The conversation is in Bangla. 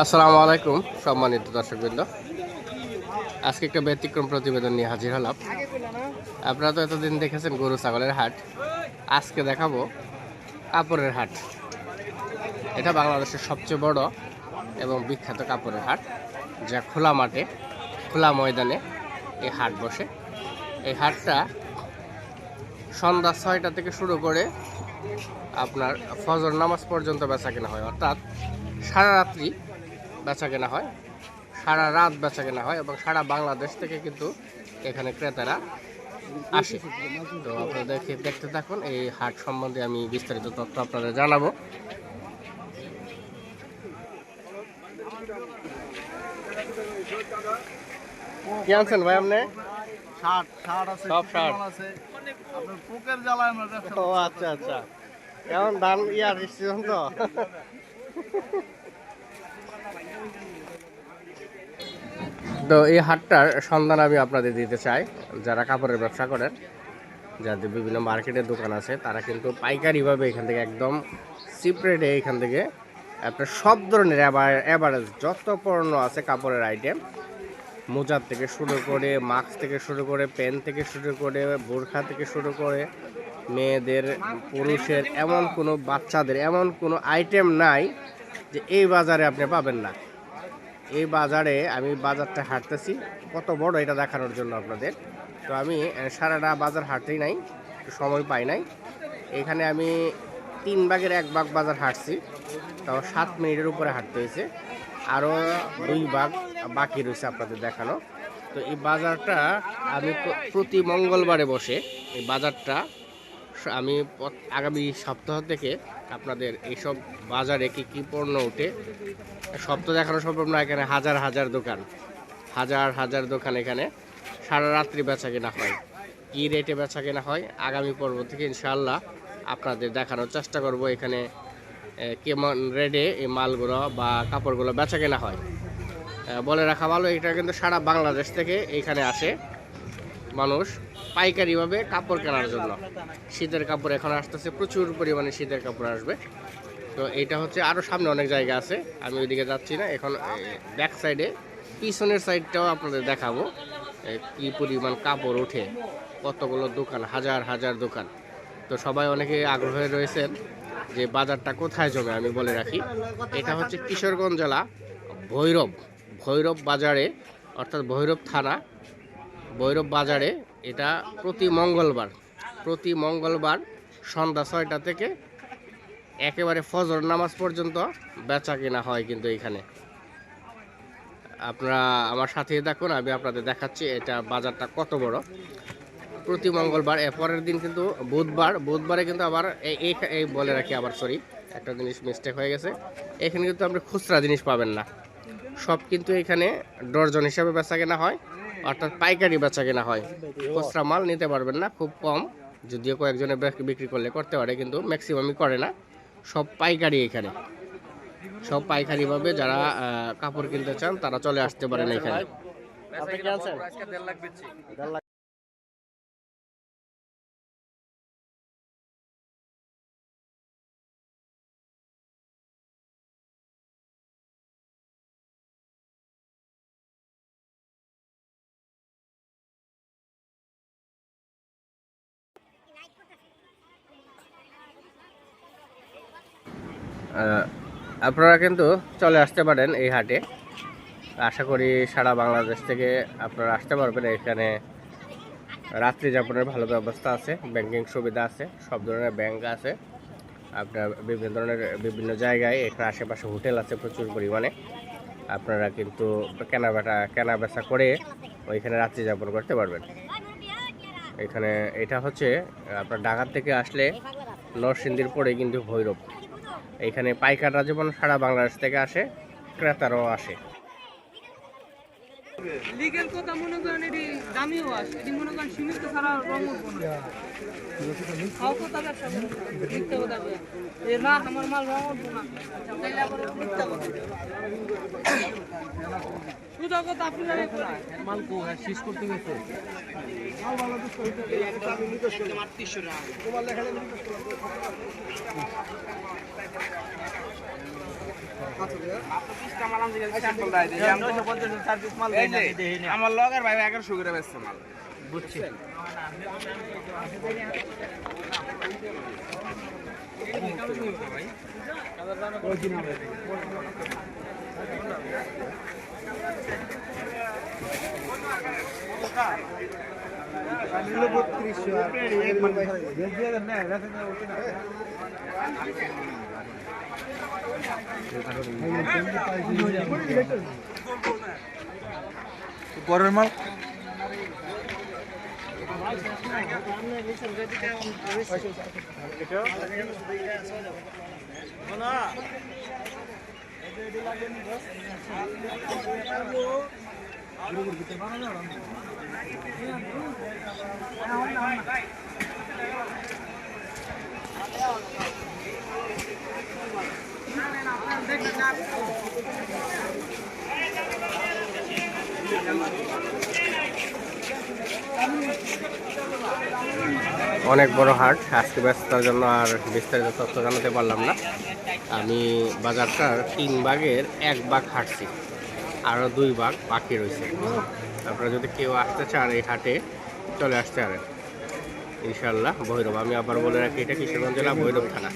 আসসালামু আলাইকুম, সম্মানিত দর্শকবৃন্দ। আজকে একটা ব্যতিক্রম প্রতিবেদন নিয়ে হাজির হলাম। আপনারা তো এতদিন দেখেছেন গরু, ছাগলের হাট। আজকে দেখাবো কাপড়ের হাট। এটা বাংলাদেশের সবচেয়ে বড় এবং বিখ্যাত কাপড়ের হাট, যা খোলা মাঠে, খোলা ময়দানে এই হাট বসে। এই হাটটা সন্ধ্যা ছয়টা থেকে শুরু করে আপনার ফজর নামাজ পর্যন্ত বেচা কেনা হয়। অর্থাৎ সারা রাত্রি বেচা কেনা হয় সারা রাত বেচা কেনা হয় এবং সারা বাংলাদেশ থেকে কিন্তু এখানে ক্রেতারা আসে। তো আপনারা দেখে দেখতে থাকুন এই হাট সম্বন্ধে আমি বিস্তারিত তথ্য আপনাদের জানাব। কি আনছেন ভাই আপনি? ষাট ষাট আছে সব ষাট। আছে। আপনার পোকের জ্বালায় আমরা ব্যবসা ও আচ্ছা আচ্ছা। কেমন ধান ইয়ার সিজন তো। তো এই হাটটার সন্ধান আমি আপনাদের দিতে চাই। যারা কাপড়ের ব্যবসা করেন, যাদের বিভিন্ন মার্কেটের দোকান আছে, তারা কিন্তু পাইকারিভাবে এখান থেকে একদম চিপ রেটে এখান থেকে আপনার সব ধরনের অ্যাভারেজ যত পণ্য আছে কাপড়ের আইটেম মোজার থেকে শুরু করে মাস্ক থেকে শুরু করে পেন থেকে শুরু করে, বোরখা থেকে শুরু করে, মেয়েদের, পুরুষের, এমন কোনো বাচ্চাদের, এমন কোনো আইটেম নাই যে এই বাজারে আপনি পাবেন না। এই বাজারে আমি বাজারটা হাঁটতেছি। কত বড় এটা দেখানোর জন্য আপনাদের। তো আমি সারাটা বাজার হাঁটতেই নাই সময় পাই নাই। এখানে আমি তিন ভাগের এক ভাগ বাজার হাঁটছি, তাও সাত মিনিটের উপরে হাঁটতে হয়েছে। আরও দুই ভাগ বাকি রয়েছে আপনাদের দেখানো। তো এই বাজারটা আমি প্রতি মঙ্গলবারে বসে এই বাজারটা আমি আগামী সপ্তাহ থেকে আপনাদের এইসব বাজারে কি কি পণ্য ওঠে? সব তো দেখানো সম্ভব না, এখানে হাজার হাজার দোকান। হাজার হাজার দোকান এখানে। সারা রাত্রি বেচা কেনা হয়। কী রেটে বেচা কেনা হয়? আগামী পর্ব থেকে ইনশাল্লাহ আপনাদের দেখানোর চেষ্টা করব এখানে কেমন রেটে এই মালগুলো বা কাপড়গুলো বেচা কেনা হয়। বলে রাখা ভালো, এটা কিন্তু সারা বাংলাদেশ থেকে এখানে আসে মানুষ। পাইকারিভাবে কাপড় কেনার জন্য। শীতের কাপড় এখন আসতেছে, প্রচুর পরিমাণে শীতের কাপড় আসবে। তো এটা হচ্ছে আরও সামনে অনেক জায়গা আছে, আমি ওইদিকে যাচ্ছি না। এখন ব্যাক সাইডে পিছনের সাইডটাও আপনাদের দেখাবো কি পরিমাণ কাপড় ওঠে। কতগুলো দোকান, হাজার হাজার দোকান। তো সবাই অনেকে আগ্রহে রয়েছেন যে বাজারটা কোথায় জমে আমি বলে রাখি। এটা হচ্ছে কিশোরগঞ্জ জেলা ভৈরব। ভৈরব বাজারে, অর্থাৎ ভৈরব থানা ভৈরব বাজারে এটা প্রতি মঙ্গলবার প্রতি মঙ্গলবার সন্ধ্যা ছয়টা থেকে একেবারে ফজর নামাজ পর্যন্ত বেচা কেনা হয় কিন্তু এখানে। আপনারা আমার সাথে দেখুন, আমি আপনাদের দেখাচ্ছি এটা বাজারটা কত বড়। প্রতি মঙ্গলবার পরের দিন কিন্তু বুধবার, বুধবারে কিন্তু আবার এই বলে রাখি আবার সরি একটা জিনিস মিস্টেক হয়ে গেছে। এখানে কিন্তু আপনি খুচরা জিনিস পাবেন না। সব কিন্তু এখানে ডর্জন হিসাবে বেচা কেনা হয়। অর্থাৎ পাইকারি বেচা কেনা হয়। খুচরা মাল নিতে পারবেন না, খুব কম। যদিও কয়েকজনে বিক্রি করলে করতে পারে, কিন্তু ম্যাক্সিমামই করে না। সব পাইকারি এখানে। সব পাইকারিভাবে যারা কাপড় কিনতে চান, তারা চলে আসতে পারেন এখানে। আপনারা কিন্তু চলে আসতে পারেন এই হাটে। আশা করি সারা বাংলাদেশ থেকে আপনারা আসতে পারবেন। এখানে রাত্রি যাপনের ভালো ব্যবস্থা আছে ব্যাংকিং সুবিধা আছে, সব ধরনের ব্যাংক আছে। আপনার বিভিন্ন ধরনের, বিভিন্ন জায়গায় এখানে আশেপাশে হোটেল আছে প্রচুর পরিমাণে। আপনারা কিন্তু কেনাবেটা কেনা বেচা করে ওইখানে রাত্রি যাপন করতে পারবেন। এখানে এটা হচ্ছে, আপনার ঢাকার থেকে আসলে নরসিংদীর পরে কিন্তু ভৈরব। এখানে পাইকাররা যেমন সারা বাংলাদেশ থেকে আসে ক্রেতারাও আসে। লিগেল কথা মনে করেন এটি দামিও আসে এটি মনে করেন সীমিত ছাড়া রং উঠবো না। খাও কথা ব্যবসা করো। মিথ্যা কথা এ না আমার মাল রং উঠবো না। তাইলে আবার মিথ্যা কথা সোজা কথা আপনি জানেন মাল কো শেষ করতে গেছে। আমার লগের ভাই এগারোশো করে বেচছে মাল বুঝছি পরের মাল? অনেক বড় হাট, আজকে ব্যস্ততার জন্য আর বিস্তারিত তথ্য জানাতে পারলাম না। আমি বাজারটার তিন ভাগের এক ভাগ হাঁটছি আরও দুই ভাগ বাকি রয়েছে। আপনারা যদি কেউ আসতে চান এই হাটে, চলে আসতে পারেন। ইনশাল্লাহ ভৈরব। আমি আবার বলে রাখি, এটা কিশোরগঞ্জ জেলা, ভৈরব থানা।